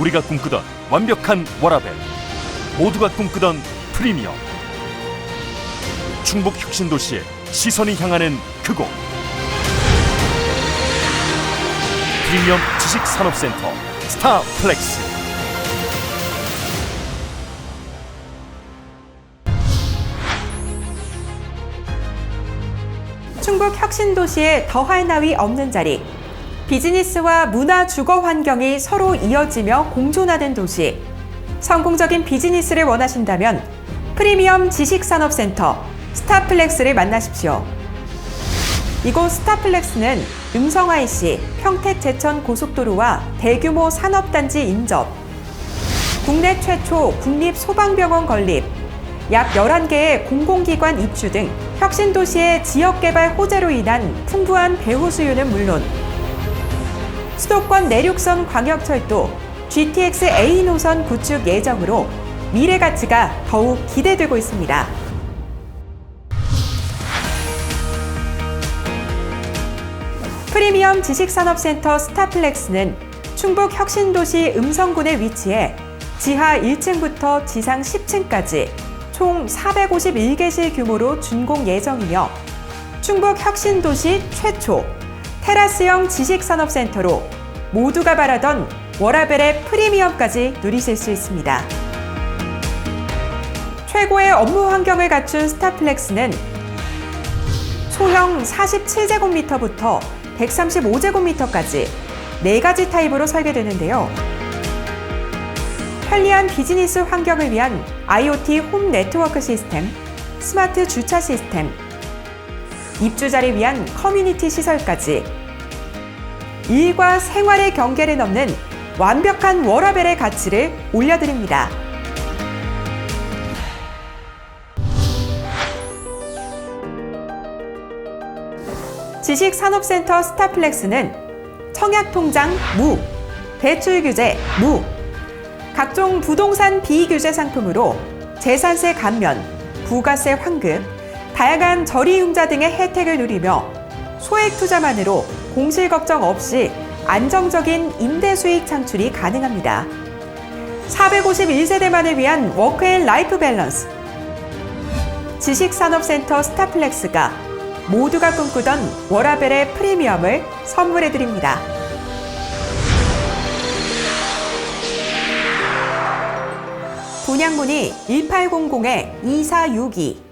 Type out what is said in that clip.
우리가 꿈꾸던 완벽한 워라벨 모두가 꿈꾸던 프리미엄. 충북 혁신도시의 시선이 향하는 그곳. 프리미엄 지식산업센터 스타플렉스. 충북 혁신도시의 더할 나위 없는 자리. 비즈니스와 문화 주거 환경이 서로 이어지며 공존하는 도시. 성공적인 비즈니스를 원하신다면 프리미엄 지식산업센터 스타플렉스를 만나십시오. 이곳 스타플렉스는 음성 IC, 평택 제천 고속도로와 대규모 산업단지 인접, 국내 최초 국립소방병원 건립, 약 11개의 공공기관 입주 등 혁신도시의 지역개발 호재로 인한 풍부한 배후 수요는 물론 수도권 내륙선 광역철도 GTX A 노선 구축 예정으로 미래 가치가 더욱 기대되고 있습니다. 프리미엄 지식산업센터 스타플렉스는 충북 혁신도시 음성군에 위치해 지하 1층부터 지상 10층까지 총 451개실 규모로 준공 예정이며 충북 혁신도시 최초 테라스형 지식산업센터로 모두가 바라던 워라벨의 프리미엄까지 누리실 수 있습니다. 최고의 업무 환경을 갖춘 스타플렉스는 소형 47제곱미터부터 135제곱미터까지 4가지 타입으로 설계되는데요. 편리한 비즈니스 환경을 위한 IoT 홈 네트워크 시스템, 스마트 주차 시스템, 입주자를 위한 커뮤니티 시설까지 일과 생활의 경계를 넘는 완벽한 워라벨의 가치를 올려드립니다. 지식산업센터 스타플렉스는 청약통장 무, 대출규제 무, 각종 부동산 비규제 상품으로 재산세 감면, 부가세 환급, 다양한 저리융자 등의 혜택을 누리며 소액 투자만으로 공실 걱정 없이 안정적인 임대 수익 창출이 가능합니다. 451세대만을 위한 워크앤 라이프 밸런스 지식산업센터 스타플렉스가 모두가 꿈꾸던 워라벨의 프리미엄을 선물해 드립니다. 분양문의 1800-2462